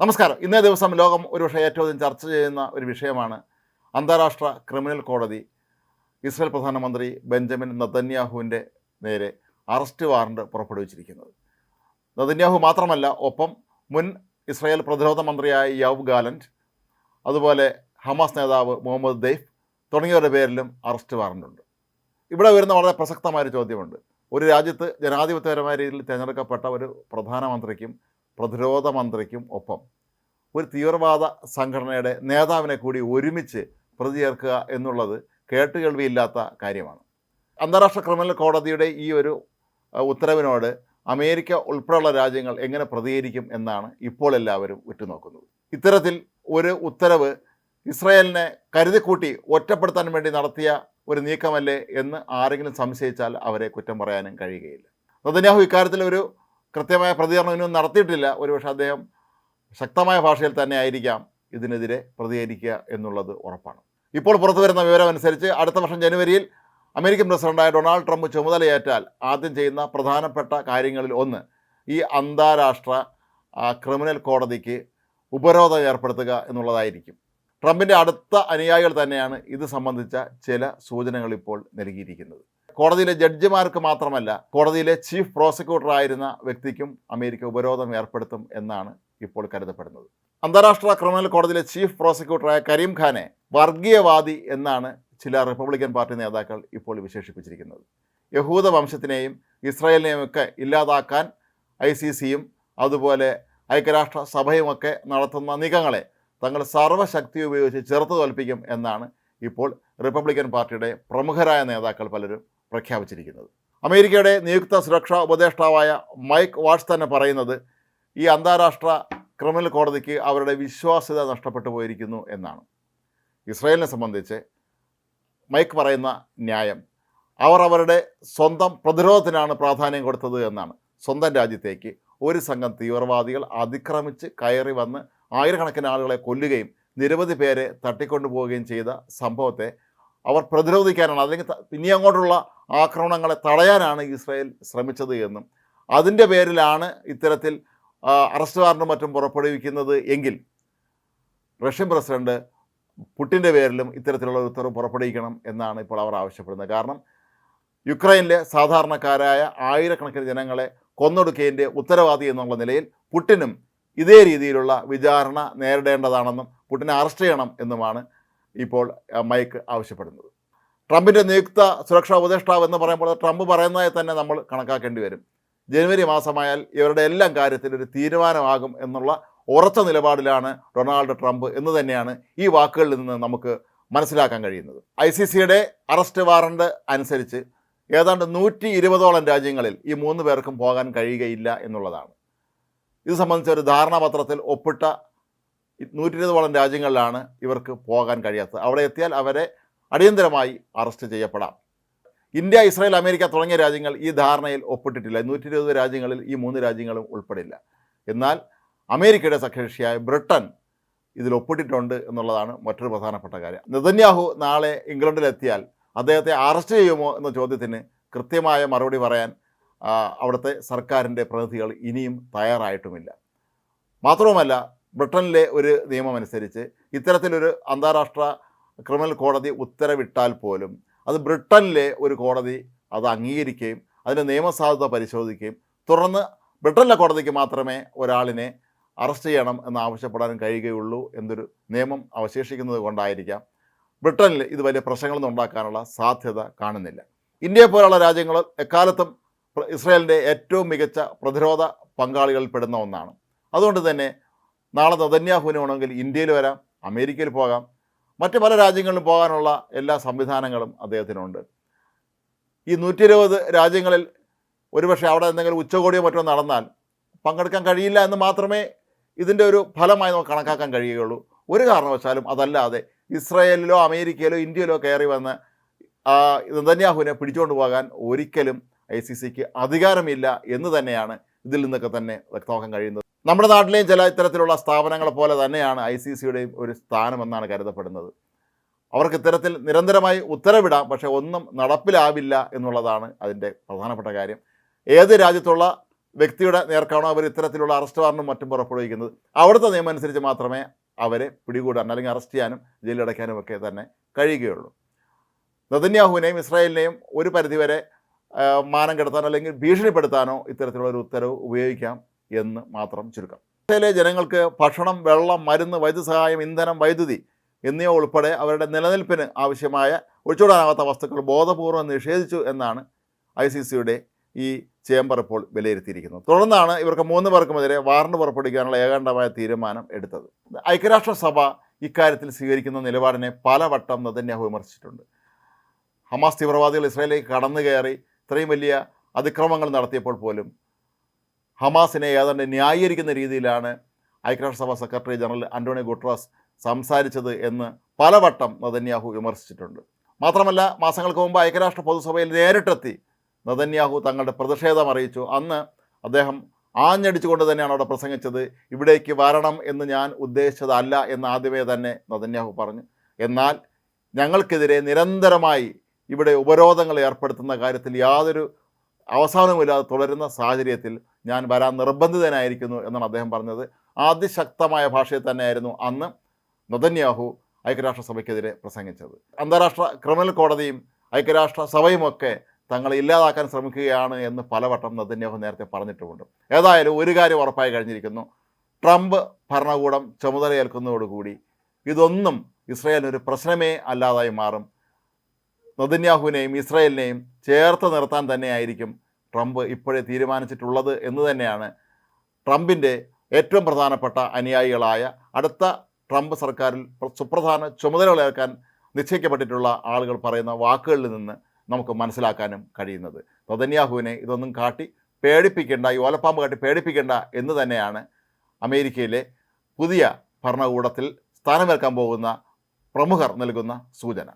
നമസ്കാരം. ഇന്നേ ദിവസം ലോകം ഒരുപക്ഷെ ഏറ്റവും ചർച്ച ചെയ്യുന്ന ഒരു വിഷയമാണ് അന്താരാഷ്ട്ര ക്രിമിനൽ കോടതി. ഇസ്രയേൽ പ്രധാനമന്ത്രി ബെഞ്ചമിൻ നതന്യാഹുവിന്റെ നേരെ അറസ്റ്റ് വാറണ്ട് പുറപ്പെടുവിച്ചിരിക്കുന്നത്. നതന്യാഹു മാത്രമല്ല ഒപ്പം മുൻ ഇസ്രയേൽ പ്രതിരോധ മന്ത്രിയായ യവ് ഗാലന്റ് അതുപോലെ ഹമാസ് നേതാവ് മുഹമ്മദ് ദെയ്ഫ് തുടങ്ങിയവരുടെ പേരിലും അറസ്റ്റ് വാറണ്ടുണ്ട്. ഇവിടെ വരുന്ന വളരെ പ്രസക്തമായൊരു ചോദ്യമുണ്ട്. ഒരു രാജ്യത്ത് ജനാധിപത്യപരമായ രീതിയിൽ തിരഞ്ഞെടുക്കപ്പെട്ട ഒരു പ്രധാനമന്ത്രിക്കും പ്രതിരോധ മന്ത്രിക്കും ഒപ്പം. ഒരു തീവ്രവാദ സംഘടനയുടെ നേതാവിനെ കൂടി ഒരുമിച്ച് പ്രതി ചേർക്കുക എന്നുള്ളത് കേട്ടുകേൾവിയില്ലാത്ത കാര്യമാണ്. അന്താരാഷ്ട്ര ക്രിമിനൽ കോടതിയുടെ ഈ ഒരു ഉത്തരവിനോട് അമേരിക്ക ഉൾപ്പെടെയുള്ള രാജ്യങ്ങൾ എങ്ങനെ പ്രതികരിക്കും എന്നാണ് ഇപ്പോൾ എല്ലാവരും ഉറ്റുനോക്കുന്നത്. ഇത്തരത്തിൽ ഒരു ഉത്തരവ് ഇസ്രായേലിനെ കരുതിക്കൂട്ടി ഒറ്റപ്പെടുത്താൻ വേണ്ടി നടത്തിയ ഒരു നീക്കമല്ലേ എന്ന് ആരെങ്കിലും സംശയിച്ചാൽ അവരെ കുറ്റം പറയാനും കഴിയുകയില്ല. നദന്യാഹു ഇക്കാര്യത്തിൽ ഒരു കൃത്യമായ പ്രതികരണം ഇനിയും നടത്തിയിട്ടില്ല. ഒരുപക്ഷെ അദ്ദേഹം ശക്തമായ ഭാഷയിൽ തന്നെ ആയിരിക്കാം ഇതിനെതിരെ പ്രതികരിക്കുക എന്നുള്ളത് ഉറപ്പാണ്. ഇപ്പോൾ പുറത്തു വരുന്ന വിവരമനുസരിച്ച് അടുത്ത വർഷം ജനുവരിയിൽ അമേരിക്കൻ പ്രസിഡന്റായ ഡൊണാൾഡ് ട്രംപ് ചുമതലയേറ്റാൽ ആദ്യം ചെയ്യുന്ന പ്രധാനപ്പെട്ട കാര്യങ്ങളിൽ ഒന്ന് ഈ അന്താരാഷ്ട്ര ക്രിമിനൽ കോടതിക്ക് ഉപരോധം ഏർപ്പെടുത്തുക എന്നുള്ളതായിരിക്കും. ട്രംപിന്റെ അടുത്ത അനുയായികൾ തന്നെയാണ് ഇത് സംബന്ധിച്ച ചില സൂചനകൾ ഇപ്പോൾ നൽകിയിരിക്കുന്നത്. കോടതിയിലെ ജഡ്ജിമാർക്ക് മാത്രമല്ല കോടതിയിലെ ചീഫ് പ്രോസിക്യൂട്ടർ ആയിരുന്ന വ്യക്തിക്കും അമേരിക്ക ഉപരോധം ഏർപ്പെടുത്തും എന്നാണ് ഇപ്പോൾ കരുതപ്പെടുന്നത്. അന്താരാഷ്ട്ര ക്രിമിനൽ കോടതിയിലെ ചീഫ് പ്രോസിക്യൂട്ടറായ കരീം ഖാനെ വർഗീയവാദി എന്നാണ് ചില റിപ്പബ്ലിക്കൻ പാർട്ടി നേതാക്കൾ ഇപ്പോൾ വിശേഷിപ്പിച്ചിരിക്കുന്നത്. യഹൂദ വംശത്തിനെയും ഇസ്രായേലിനെയും ഒക്കെ ഇല്ലാതാക്കാൻ ഐ സി സിയും അതുപോലെ ഐക്യരാഷ്ട്ര സഭയുമൊക്കെ നടത്തുന്ന നീക്കങ്ങളെ തങ്ങൾ സർവശക്തി ഉപയോഗിച്ച് ചെറുത്തു തോൽപ്പിക്കും എന്നാണ് ഇപ്പോൾ റിപ്പബ്ലിക്കൻ പാർട്ടിയുടെ പ്രമുഖരായ നേതാക്കൾ പലരും പ്രഖ്യാപിച്ചിരിക്കുന്നത്. അമേരിക്കയുടെ നിയുക്ത സുരക്ഷാ ഉപദേഷ്ടാവായ മൈക്ക് വാട്സ് തന്നെ പറയുന്നത് ഈ അന്താരാഷ്ട്ര ക്രിമിനൽ കോടതിക്ക് അവരുടെ വിശ്വാസ്യത നഷ്ടപ്പെട്ടു പോയിരിക്കുന്നു എന്നാണ്. ഇസ്രായേലിനെ സംബന്ധിച്ച് മൈക്ക് പറയുന്ന ന്യായം അവർ അവരുടെ സ്വന്തം പ്രതിരോധത്തിനാണ് പ്രാധാന്യം കൊടുത്തത് എന്നാണ്. സ്വന്തം രാജ്യത്തേക്ക് ഒരു സംഘം തീവ്രവാദികൾ അതിക്രമിച്ച് കയറി വന്ന് ആയിരക്കണക്കിന് ആളുകളെ കൊല്ലുകയും നിരവധി പേരെ തട്ടിക്കൊണ്ടുപോവുകയും ചെയ്ത സംഭവത്തെ അവർ പ്രതിരോധിക്കാനാണ്. അല്ലെങ്കിൽ ഇനി അങ്ങോട്ടുള്ള ആക്രമണങ്ങളെ തടയാനാണ് ഇസ്രായേൽ ശ്രമിച്ചത് എന്നും അതിന്റെ പേരിലാണ് ഇത്തരത്തിൽ അറസ്റ്റ് വാറണ്ടും മറ്റും പുറപ്പെടുവിക്കുന്നത് എങ്കിൽ റഷ്യൻ പ്രസിഡന്റ് പുട്ടിന്റെ പേരിലും ഇത്തരത്തിലുള്ള ഒരു ഉത്തരവ് പുറപ്പെടുവിക്കണം എന്നാണ് ഇപ്പോൾ അവർ ആവശ്യപ്പെടുന്നത്. കാരണം യുക്രൈനിലെ സാധാരണക്കാരായ ആയിരക്കണക്കിന് ജനങ്ങളെ കൊന്നൊടുക്കേന്റെ ഉത്തരവാദി എന്നുള്ള നിലയിൽ പുട്ടിനും ഇതേ രീതിയിലുള്ള വിചാരണ നേരിടേണ്ടതാണെന്നും പുട്ടിനെ അറസ്റ്റ് ചെയ്യണം എന്നുമാണ് ഇപ്പോൾ മൈക്ക് ആവശ്യപ്പെടുന്നത്. ട്രംപിന്റെ നിയുക്ത സുരക്ഷാ ഉപദേഷ്ടാവ് എന്ന് പറയുമ്പോൾ ട്രംപ് പറയുന്നതായി തന്നെ നമ്മൾ കണക്കാക്കേണ്ടി വരും. ജനുവരി മാസമായാൽ ഇവരുടെ എല്ലാം കാര്യത്തിൽ ഒരു തീരുമാനമാകും എന്നുള്ള ഉറച്ച നിലപാടിലാണ് ഡൊണാൾഡ് ട്രംപ് എന്ന് തന്നെയാണ് ഈ വാക്കുകളിൽ നിന്ന് നമുക്ക് മനസ്സിലാക്കാൻ കഴിയുന്നത്. ഐ സി സിയുടെ അറസ്റ്റ് വാറണ്ട് അനുസരിച്ച് ഏതാണ്ട് നൂറ്റി ഇരുപതോളം രാജ്യങ്ങളിൽ ഈ മൂന്ന് പേർക്കും പോകാൻ കഴിയുകയില്ല എന്നുള്ളതാണ്. ഇത് സംബന്ധിച്ച ഒരു ധാരണാപത്രത്തിൽ ഒപ്പിട്ട നൂറ്റി ഇരുപതോളം രാജ്യങ്ങളിലാണ് ഇവർക്ക് പോകാൻ കഴിയാത്തത്. അവിടെ എത്തിയാൽ അവരെ അടിയന്തരമായി അറസ്റ്റ് ചെയ്യപ്പെടാം. ഇന്ത്യ ഇസ്രായേൽ അമേരിക്ക തുടങ്ങിയ രാജ്യങ്ങൾ ഈ ധാരണയിൽ ഒപ്പിട്ടിട്ടില്ല. നൂറ്റി ഇരുപത് രാജ്യങ്ങളിൽ ഈ മൂന്ന് രാജ്യങ്ങളും ഉൾപ്പെടില്ല. എന്നാൽ അമേരിക്കയുടെ സഖ്യകക്ഷിയായ ബ്രിട്ടൻ ഇതിൽ ഒപ്പിട്ടിട്ടുണ്ട് എന്നുള്ളതാണ് മറ്റൊരു പ്രധാനപ്പെട്ട കാര്യം. നെതന്യാഹു നാളെ ഇംഗ്ലണ്ടിലെത്തിയാൽ അദ്ദേഹത്തെ അറസ്റ്റ് ചെയ്യുമോ എന്ന ചോദ്യത്തിന് കൃത്യമായ മറുപടി പറയാൻ അവിടുത്തെ സർക്കാരിന്റെ പ്രതിനിധികൾ ഇനിയും തയ്യാറായിട്ടുമില്ല. മാത്രവുമല്ല ബ്രിട്ടനിലെ ഒരു നിയമമനുസരിച്ച് ഇത്തരത്തിലൊരു അന്താരാഷ്ട്ര ക്രിമിനൽ കോടതി ഉത്തരവിട്ടാൽ പോലും അത് ബ്രിട്ടനിലെ ഒരു കോടതി അത് അംഗീകരിക്കുകയും അതിന്റെ നിയമസാധുത പരിശോധിക്കുകയും തുടർന്ന് ബ്രിട്ടനിലെ കോടതിക്ക് മാത്രമേ ഒരാളിനെ അറസ്റ്റ് ചെയ്യണം എന്ന് ആവശ്യപ്പെടാൻ കഴിയുകയുള്ളൂ എന്നൊരു നിയമം അവശേഷിക്കുന്നത് കൊണ്ടായിരിക്കാം ബ്രിട്ടനിൽ ഇത് വലിയ പ്രശ്നങ്ങളൊന്നും ഉണ്ടാക്കാനുള്ള സാധ്യത കാണുന്നില്ല. ഇന്ത്യയെ പോലുള്ള രാജ്യങ്ങൾ എക്കാലത്തും ഇസ്രായേലിന്റെ ഏറ്റവും മികച്ച പ്രതിരോധ പങ്കാളികളിൽ പെടുന്ന ഒന്നാണ്. അതുകൊണ്ട് തന്നെ നാളെ നദന്യാഹുവിനാണെങ്കിൽ ഇന്ത്യയിൽ വരാം അമേരിക്കയിൽ പോകാം മറ്റ് പല രാജ്യങ്ങളിലും പോകാനുള്ള എല്ലാ സംവിധാനങ്ങളും അദ്ദേഹത്തിനുണ്ട്. ഈ നൂറ്റി ഇരുപത് രാജ്യങ്ങളിൽ ഒരുപക്ഷെ അവിടെ എന്തെങ്കിലും ഉച്ചകോടിയോ മറ്റോ നടന്നാൽ പങ്കെടുക്കാൻ കഴിയില്ല എന്ന് മാത്രമേ ഇതിന്റെ ഒരു ഫലമായി നമുക്ക് കണക്കാക്കാൻ കഴിയുകയുള്ളൂ. ഒരു കാരണവശാലും അതല്ലാതെ ഇസ്രയേലിലോ അമേരിക്കയിലോ ഇന്ത്യയിലോ കയറി വന്ന് നെതന്യാഹുവിനെ പിടിച്ചുകൊണ്ട് പോകാൻ ഒരിക്കലും ഐ സി സിക്ക് അധികാരമില്ല എന്ന് തന്നെയാണ് ഇതിൽ നിന്നൊക്കെ തന്നെ വ്യക്തമാക്കാൻ കഴിയുന്നത്. നമ്മുടെ നാട്ടിലെയും ചില ഇത്തരത്തിലുള്ള സ്ഥാപനങ്ങളെ പോലെ തന്നെയാണ് ഐ സി സിയുടെയും ഒരു സ്ഥാനമെന്നാണ് കരുതപ്പെടുന്നത്. അവർക്ക് ഇത്തരത്തിൽ നിരന്തരമായി ഉത്തരവിടാം പക്ഷേ ഒന്നും നടപ്പിലാവില്ല എന്നുള്ളതാണ് അതിന്റെ പ്രധാനപ്പെട്ട കാര്യം. ഏത് രാജ്യത്തുള്ള വ്യക്തിയുടെ നേർക്കാണോ അവർ ഇത്തരത്തിലുള്ള അറസ്റ്റ് വാറണ്ടും മറ്റും പുറപ്പെടുവിക്കുന്നത്. അവിടുത്തെ നിയമം അനുസരിച്ച് മാത്രമേ അവരെ പിടികൂടാൻ അല്ലെങ്കിൽ അറസ്റ്റ് ചെയ്യാനും ജയിലടയ്ക്കാനും ഒക്കെ തന്നെ കഴിയുകയുള്ളൂ. നദന്യാഹുവിനെയും ഇസ്രായേലിനെയും ഒരു പരിധിവരെ മാനം കെടുത്താനോ അല്ലെങ്കിൽ ഭീഷണിപ്പെടുത്താനോ ഇത്തരത്തിലുള്ള ഒരു ഉത്തരവ് ഉപയോഗിക്കാം. എന്ന് മാത്രം ചുരുക്കം. ഇന്ത്യയിലെ ജനങ്ങൾക്ക് ഭക്ഷണം വെള്ളം മരുന്ന് വൈദ്യസഹായം ഇന്ധനം വൈദ്യുതി എന്നിവ ഉൾപ്പെടെ അവരുടെ നിലനിൽപ്പിന് ആവശ്യമായ ഒഴിച്ചുകൂടാനാവാത്ത വസ്തുക്കൾ ബോധപൂർവം നിഷേധിച്ചു എന്നാണ് ഐ സി സിയുടെ ഈ ചേംബർ ഇപ്പോൾ വിലയിരുത്തിയിരിക്കുന്നത്. തുടർന്നാണ് ഇവർക്ക് മൂന്ന് പേർക്കുമെതിരെ വാറണ്ട് പുറപ്പെടുവിക്കാനുള്ള ഏകാണ്ടമായ തീരുമാനം എടുത്തത്. ഐക്യരാഷ്ട്രസഭ ഇക്കാര്യത്തിൽ സ്വീകരിക്കുന്ന നിലപാടിനെ പലവട്ടം നെതന്യാഹു വിമർശിച്ചിട്ടുണ്ട്. ഹമാസ് തീവ്രവാദികൾ ഇസ്രായേലിലേക്ക് കടന്നു കയറി ഇത്രയും വലിയ അതിക്രമങ്ങൾ നടത്തിയപ്പോൾ പോലും ഹമാസിനെ ഏതാണ്ട് ന്യായീകരിക്കുന്ന രീതിയിലാണ് ഐക്യരാഷ്ട്രസഭ സെക്രട്ടറി ജനറൽ അന്റോണിയോ ഗുട്രാസ് സംസാരിച്ചത് എന്ന് പലവട്ടം നദന്യാഹു വിമർശിച്ചിട്ടുണ്ട്. മാത്രമല്ല മാസങ്ങൾക്ക് മുമ്പ് ഐക്യരാഷ്ട്ര പൊതുസഭയിൽ നേരിട്ടെത്തി നദന്യാഹു തങ്ങളുടെ പ്രതിഷേധം അറിയിച്ചു. അന്ന് അദ്ദേഹം ആഞ്ഞടിച്ചുകൊണ്ട് തന്നെയാണ് അവിടെ പ്രസംഗിച്ചത്. ഇവിടേക്ക് വരണം എന്ന് ഞാൻ ഉദ്ദേശിച്ചതല്ല എന്ന് ആദ്യമേ തന്നെ നദന്യാഹു പറഞ്ഞു. എന്നാൽ ഞങ്ങൾക്കെതിരെ നിരന്തരമായി ഇവിടെ ഉപരോധങ്ങൾ ഏർപ്പെടുത്തുന്ന കാര്യത്തിൽ യാതൊരു അവസാനവുമില്ലാതെ തുടരുന്ന സാഹചര്യത്തിൽ ഞാൻ വരാൻ നിർബന്ധിതനായിരിക്കുന്നു എന്നാണ് അദ്ദേഹം പറഞ്ഞത്. അതിശക്തമായ ഭാഷയിൽ തന്നെയായിരുന്നു അന്ന് നദന്യാഹു ഐക്യരാഷ്ട്രസഭയ്ക്കെതിരെ പ്രസംഗിച്ചത്. അന്താരാഷ്ട്ര ക്രിമിനൽ കോടതിയും ഐക്യരാഷ്ട്ര സഭയുമൊക്കെ തങ്ങളെ ഇല്ലാതാക്കാൻ ശ്രമിക്കുകയാണ് എന്ന് പലവട്ടം നദന്യാഹു നേരത്തെ പറഞ്ഞിട്ടുമുണ്ട്. ഏതായാലും ഒരു കാര്യം ഉറപ്പായി കഴിഞ്ഞിരിക്കുന്നു. ട്രംപ് ഭരണകൂടം ചുമതലയേൽക്കുന്നതോടുകൂടി ഇതൊന്നും ഇസ്രയേലിനൊരു പ്രശ്നമേ അല്ലാതായി മാറും. നദന്യാഹുവിനെയും ഇസ്രയേലിനെയും ചേർത്ത് നിർത്താൻ തന്നെയായിരിക്കും ട്രംപ് ഇപ്പോഴേ തീരുമാനിച്ചിട്ടുള്ളത് എന്ന് തന്നെയാണ് ട്രംപിന്റെ ഏറ്റവും പ്രധാനപ്പെട്ട അനുയായികളായ അടുത്ത ട്രംപ് സർക്കാരിൽ സുപ്രധാന ചുമതലകളേൽക്കാൻ നിശ്ചയിക്കപ്പെട്ടിട്ടുള്ള ആളുകൾ പറയുന്ന വാക്കുകളിൽ നിന്ന് നമുക്ക് മനസ്സിലാക്കാനും കഴിയുന്നത്. നദന്യാഹുവിനെ ഇതൊന്നും കാട്ടി പേടിപ്പിക്കേണ്ട ഈ ഓലപ്പാമ്പ് കാട്ടി പേടിപ്പിക്കേണ്ട എന്ന് തന്നെയാണ് അമേരിക്കയിലെ പുതിയ ഭരണകൂടത്തിൽ സ്ഥാനമേൽക്കാൻ പോകുന്ന പ്രമുഖർ നൽകുന്ന സൂചന.